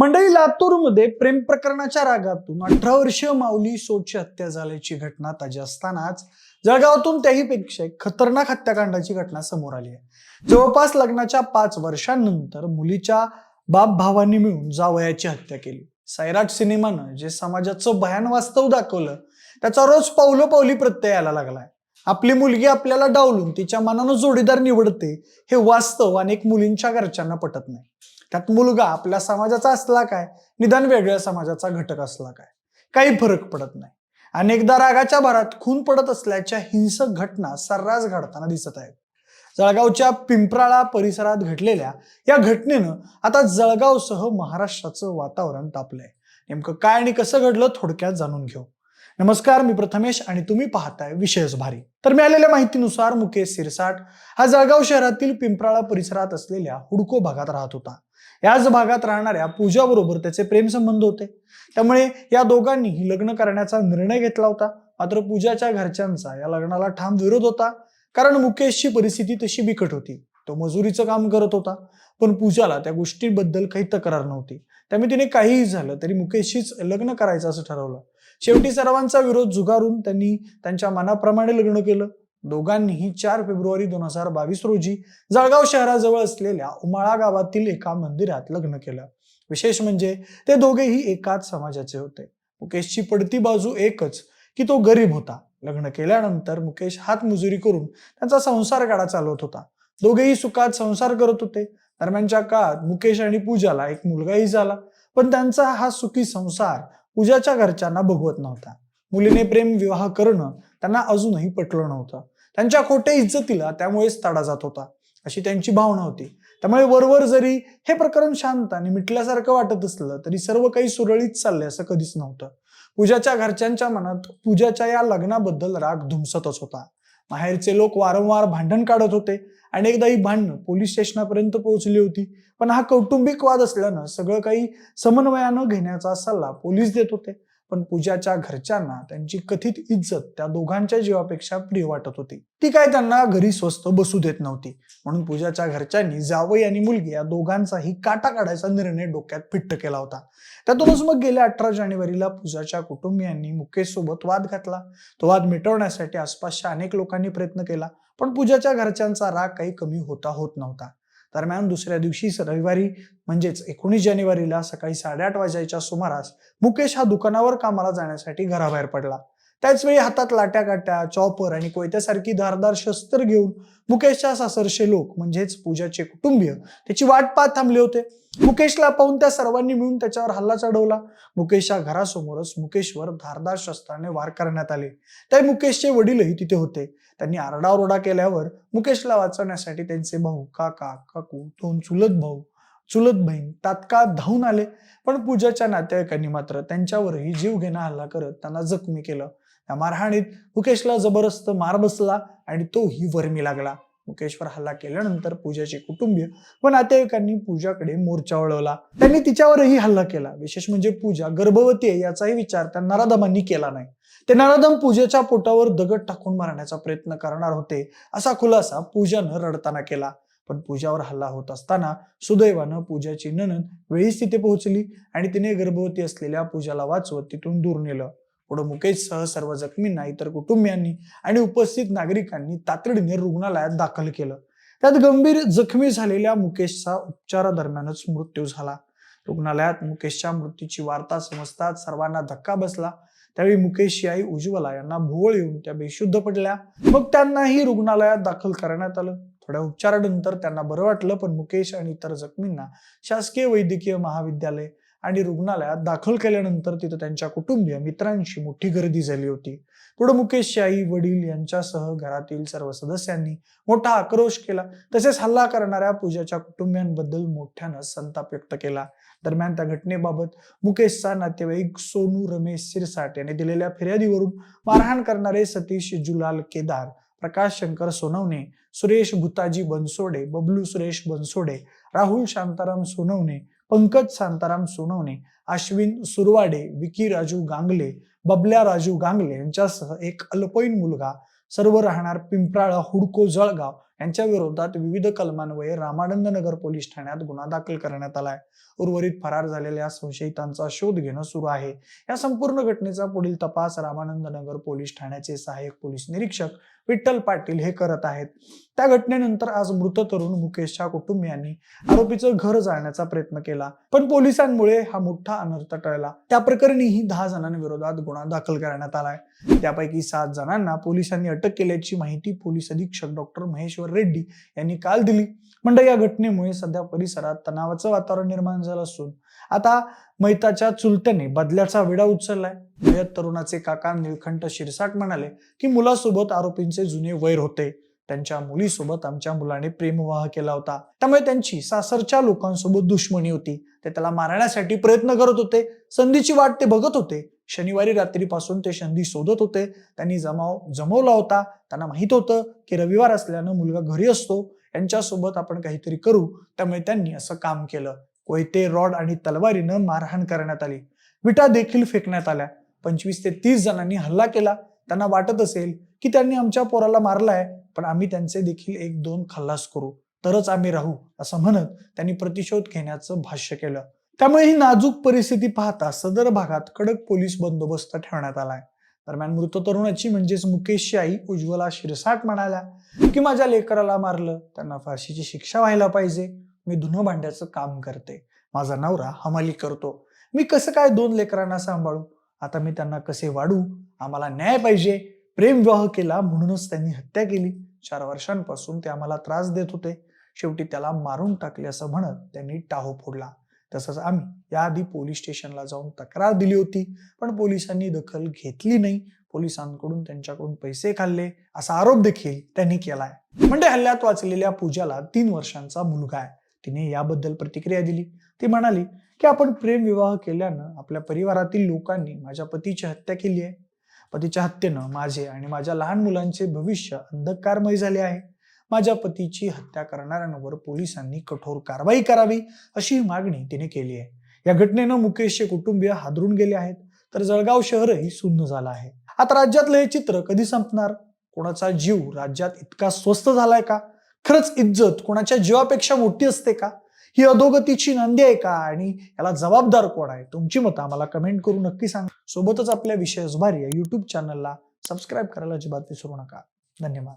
मंडळी लातूरमध्ये प्रेम प्रकरणाच्या रागातून अठरा वर्ष माऊली सोची हत्या झाल्याची घटना ताजी असतानाच जळगावातून त्याहीपेक्षा एक खतरनाक हत्याकांडाची घटना समोर आली आहे. जवळपास लग्नाच्या पाच वर्षांनंतर मुलीच्या बाप भावांनी मिळून जावयाची हत्या केली. सैराट सिनेमानं जे समाजाचं भयान वास्तव दाखवलं त्याचा रोज पावलं पावली प्रत्यय यायला लागलाय. आपली मुलगी आपल्याला डावलून तिच्या मनानं जोडीदार निवडते हे वास्तव अनेक मुलींच्या घरच्यांना पटत नाही. त्यात मुलगा आपल्या समाजाचा असला काय निदान वेगळ्या समाजाचा घटक असला काय काही फरक पडत नाही. अनेकदा रागाच्या भरात खून पडत असल्याच्या हिंसक घटना सर्रास घडताना दिसत आहेत. जळगावच्या पिंपराळा परिसरात घडलेल्या या घटनेनं आता जळगावसह महाराष्ट्राचं वातावरण तापलंय. नेमकं काय आणि कसं घडलं थोडक्यात जाणून घेऊ. नमस्कार मी प्रथमेश आणि तुम्ही पाहताय विशेष भारी. तर मिळालेल्या माहितीनुसार मुकेश सिरसाट हा जळगाव शहरातील पिंपराळा परिसरात असलेल्या हुडको भागात राहत होता. याच भागात राहणाऱ्या पूजा बरोबर त्याचे प्रेमसंबंध होते. त्यामुळे या दोघांनीही लग्न करण्याचा निर्णय घेतला होता. मात्र पूजाच्या घरच्यांचा या लग्नाला ठाम विरोध होता. कारण मुकेशची परिस्थिती तशी बिकट होती. तो मजुरीचं काम करत होता. पण पूजाला त्या गोष्टीबद्दल काही तक्रार नव्हती. त्यामुळे तिने काहीही झालं तरी मुकेशशीच लग्न करायचं असं ठरवलं. शेवटी सर्वांचा विरोध झुगारून त्यांनी त्यांच्या मनाप्रमाणे लग्न केलं. दोघांनीही चार फेब्रुवारी दोन हजार बावीस रोजी जळगाव शहराजवळ असलेल्या उमाळा गावातील एका मंदिरात लग्न केलं. विशेष म्हणजे ते दोघेही एकाच समाजाचे होते. मुकेशची पडती बाजू एकच की तो गरीब होता. लग्न केल्यानंतर मुकेश हातमजुरी करून त्यांचा संसार गाडा चालवत होता. दोघेही सुखात संसार करत होते. दरम्यानच्या काळात मुकेश आणि पूजाला एक मुलगाही झाला. पण त्यांचा हा सुखी संसार पूजाच्या घरच्यांना भगवत नव्हता. मुलीने प्रेम विवाह करणं त्यांना अजूनही पटलं नव्हतं. त्यांच्या खोट्या इज्जतीला त्यामुळेच तडा जात होता अशी त्यांची भावना होती. त्यामुळे वरवर जरी हे प्रकरण शांत आणि मिटल्यासारखं वाटत असलं तरी सर्व काही सुरळीत चाललंय असं कधीच नव्हतं. पूजाच्या घरच्यांच्या मनात पूजाच्या या लग्नाबद्दल राग धुमसतच होता. माहेरचे लोक वारंवार भांडण काढत होते. अनेकदा ही भांडणं पोलीस स्टेशनापर्यंत पोहोचली होती. पण हा कौटुंबिक वाद असल्यानं सगळं काही समन्वयानं घेण्याचा सल्ला पोलीस देत होते. पण पूजाच्या घरच्यांना त्यांची कथित इज्जत त्या दोघांच्या जीवापेक्षा प्रिय वाटत होती. ती काय त्यांना घरी स्वस्त बसू देत नव्हती. म्हणून पूजाच्या घरच्यांनी जावई आणि मुलगी या दोघांचाही काटा काढायचा निर्णय डोक्यात फिट्ट केला होता. त्यातूनच मग गेल्या अठरा जानेवारीला पूजाच्या कुटुंबियांनी मुकेश सोबत वाद घातला. तो वाद मिटवण्यासाठी आसपासच्या अनेक लोकांनी प्रयत्न केला पण पूजाच्या घरच्यांचा राग काही कमी होता होत नव्हता. दरम्यान दुसऱ्या दिवशी रविवारी म्हणजेच एकोणीस जानेवारीला सकाळी साडेआठ वाजायच्या सुमारास मुकेश हा दुकानावर कामाला जाण्यासाठी घराबाहेर पडला. त्याच वेळी हातात लाट्या काट्या चॉपर आणि कोयत्यासारखी धारदार शस्त्र घेऊन मुकेशच्या सासरशे लोक म्हणजेच पूजाचे कुटुंबीय त्याची वाट पाहत थांबले होते. मुकेशला पाहून त्या सर्वांनी मिळून त्याच्यावर हल्ला चढवला. मुकेशच्या घरासमोरच मुकेशवर धारदार शस्त्राने वार करण्यात आले. त्या मुकेशचे वडीलही तिथे होते. त्यांनी आरडाओरडा केल्यावर मुकेशला वाचवण्यासाठी त्यांचे भाऊ काका काकू दोन चुलत भाऊ चुलत बहीण तात्काळ धावून आले. पण पूजाच्या नातेवाईकांनी मात्र त्यांच्यावरही जीव घेणा हल्ला करत त्यांना जखमी केलं. त्या मारहाणीत मुकेशला जबरदस्त मार बसला आणि तोही वर्मी लागला. मुकेशवर हल्ला केल्यानंतर पूजाचे कुटुंबीय व नातेवाईकांनी पूजाकडे मोर्चा वळवला. त्यांनी तिच्यावरही हल्ला केला. विशेष म्हणजे पूजा गर्भवती आहे याचाही विचार त्या नराधमांनी केला नाही. ते नराधम पूजेच्या पोटावर दगड टाकून मारण्याचा प्रयत्न करणार होते. असा खुलासा पूजानं रडताना केला. पण पूजावर हल्ला होत असताना सुदैवानं पूजाची ननद वेळीच तिथे पोहोचली आणि तिने गर्भवती असलेल्या पूजाला वाचवत तिथून दूर नेलं. पुढे मुकेशसह सर्व जखमींना इतर कुटुंबियांनी आणि उपस्थित नागरिकांनी तातडीने रुग्णालयात दाखल केलं. त्यात गंभीर जखमी झालेल्या मुकेशचा उपचारादरम्यानच मृत्यू झाला. रुग्णालयात मुकेशच्या मृत्यूची वार्ता समजताच सर्वांना धक्का बसला. त्यावेळी मुकेशची आई उज्ज्वला यांना भोवळ येऊन त्या बेशुद्ध पडल्या. मग त्यांनाही रुग्णालयात दाखल करण्यात आलं. थोड्या उपचारानंतर त्यांना बरं वाटलं पण मुकेश आणि इतर जखमींना शासकीय वैद्यकीय महाविद्यालय आणि रुग्णालयात दाखल केल्यानंतर तिथं त्यांच्या कुटुंबीय मित्रांशी मोठी गर्दी झाली होती. पुढे मुकेशची आई वडील यांच्यासह घरातील सर्व सदस्यांनी मोठा आक्रोश केला. तसेच हल्ला करणाऱ्या पूजाच्या कुटुंबियांबद्दल मोठ्यानं संताप व्यक्त केला. दरम्यान त्या घटनेबाबत मुकेशचा नातेवाईक सोनू रमेश सिरसाट यांनी दिलेल्या फिर्यादीवरून मारहाण करणारे सतीश जुलाल केदार प्रकाश शंकर सोनवणे सुरेश भुताजी बनसोडे बबलू सुरेश बनसोडे राहुल शांताराम सोनवणे पंकज शांताराम सोनवणे अश्विन सुरवाडे विकी राजू गांगले बबल्या राजू गांगले यांच्यासह एक अल्पवयीन मुलगा. सर्व राहणार पिंपराळा हुडको जळगाव. यांच्या विरोधात विविध कलमान्वये रामानंद नगर पोलीस ठाण्यात गुन्हा दाखल करण्यात आलाय. उर्वरित फरार झालेल्या संशयितांचा शोध घेणं सुरू आहे. या संपूर्ण घटनेचा पुढील तपास रामानंद नगर पोलीस ठाण्याचे सहाय्यक पोलीस निरीक्षक विठ्ठल पाटील हे करत आहेत. त्या घटनेनंतर आज मृत तरुण मुकेशच्या कुटुंबियांनी आरोपीचं घर जाळण्याचा प्रयत्न केला. पण पोलिसांमुळे हा मोठा अनर्थ टळला. त्या प्रकरणीही दहा जणांविरोधात गुन्हा दाखल करण्यात आलाय. त्यापैकी सात जणांना पोलिसांनी अटक केल्याची माहिती पोलीस अधीक्षक डॉक्टर महेश्वर रेड्डी यांनी काल दिली. म्हणजे या घटनेमुळे सध्या परिसरात तणावाचं वातावरण निर्माण झालं असून आता मैताच्या चुलत्याने बदल्याचा विडा उचललाय. मयत तरुणाचे काका निळखंठ शिरसाट म्हणाले की मुलासोबत आरोपींचे जुने वैर होते. त्यांच्या मुलीसोबत आमच्या मुलाने प्रेमविवाह केला होता. त्यामुळे त्यांची सासरच्या लोकांसोबत दुश्मनी होती. ते त्याला मारण्यासाठी प्रयत्न करत होते. संधीची वाट ते बघत होते. शनिवारी रात्रीपासून ते संधी शोधत होते. त्यांनी जमाव जमवला होता. त्यांना माहीत होतं की रविवार असल्यानं मुलगा घरी असतो. यांच्यासोबत आपण काहीतरी करू. त्यामुळे त्यांनी असं काम केलं. कोयते रॉड आणि तलवारीनं मारहाण करण्यात आली. विटा देखील फेकण्यात आल्या. पंचवीस ते तीस जणांनी हल्ला केला. त्यांना वाटत असेल की त्यांनी आमच्या पोराला मारलाय पण आम्ही त्यांचे देखील एक दोन खल्लास करू. तरच आम्ही राहू असं म्हणत त्यांनी प्रतिशोध घेण्याचं भाष्य केलं. त्यामुळे ही नाजूक परिस्थिती पाहता सदर भागात कडक पोलीस बंदोबस्त ठेवण्यात आलाय. दरम्यान मृत तरुणाची म्हणजेच मुकेशची आई उज्ज्वला शिरसाट म्हणाल्या की माझ्या लेकराला मारलं त्यांना फाशीची शिक्षा व्हायला पाहिजे. मी धुनं भांड्याचं काम करते. माझा नवरा हमाली करतो. मी कसं काय दोन लेकरांना सांभाळू? आता मी त्यांना कसे वाढू? आम्हाला न्याय पाहिजे. प्रेम विवाह केला म्हणूनच त्यांनी हत्या केली. चार वर्षांपासून ते आम्हाला त्रास देत होते. शेवटी त्याला मारून टाकले असं म्हणत त्यांनी टाहो फोडला. तसंच आम्ही याआधी पोलीस स्टेशनला जाऊन तक्रार दिली होती पण पोलिसांनी दखल घेतली नाही. पोलिसांकडून त्यांच्याकडून पैसे खाल्ले असा आरोप देखील त्यांनी केलाय. म्हणजे हल्ल्यात वाचलेल्या पूजाला तीन वर्षांचा मुलगा आहे. तिने याबद्दल प्रतिक्रिया दिली. ती म्हणाली की आपण प्रेम विवाह केल्यानं आपल्या परिवारातील लोकांनी माझ्या पतीची हत्या केली आहे. पतीच्या हत्येनं माझे आणि माझ्या लहान मुलांचे भविष्य अंधकारमय झाले आहे. माझ्या पतीची हत्या करणाऱ्यांवर पोलिसांनी कठोर कारवाई करावी अशी मागणी तिने केली आहे. या घटनेनं मुकेशचे कुटुंबीय हादरून गेले आहेत तर जळगाव शहरही सुन्न झालं आहे. आता राज्यातलं हे चित्र कधी संपणार? कोणाचा जीव राज्यात इतका स्वस्त झालाय का? खरंच इज्जत कोणाच्या जीवापेक्षा मोठी असते का? ही अधोगतीची नंदी आहे का? आणि याला जबाबदार कोण आहे? तुमची मतं आम्हाला कमेंट करून नक्की सांगा. सोबतच आपल्या विषय जुबारी या युट्यूब चॅनलला सबस्क्राईब करायला अजिबात विसरू नका. धन्यवाद.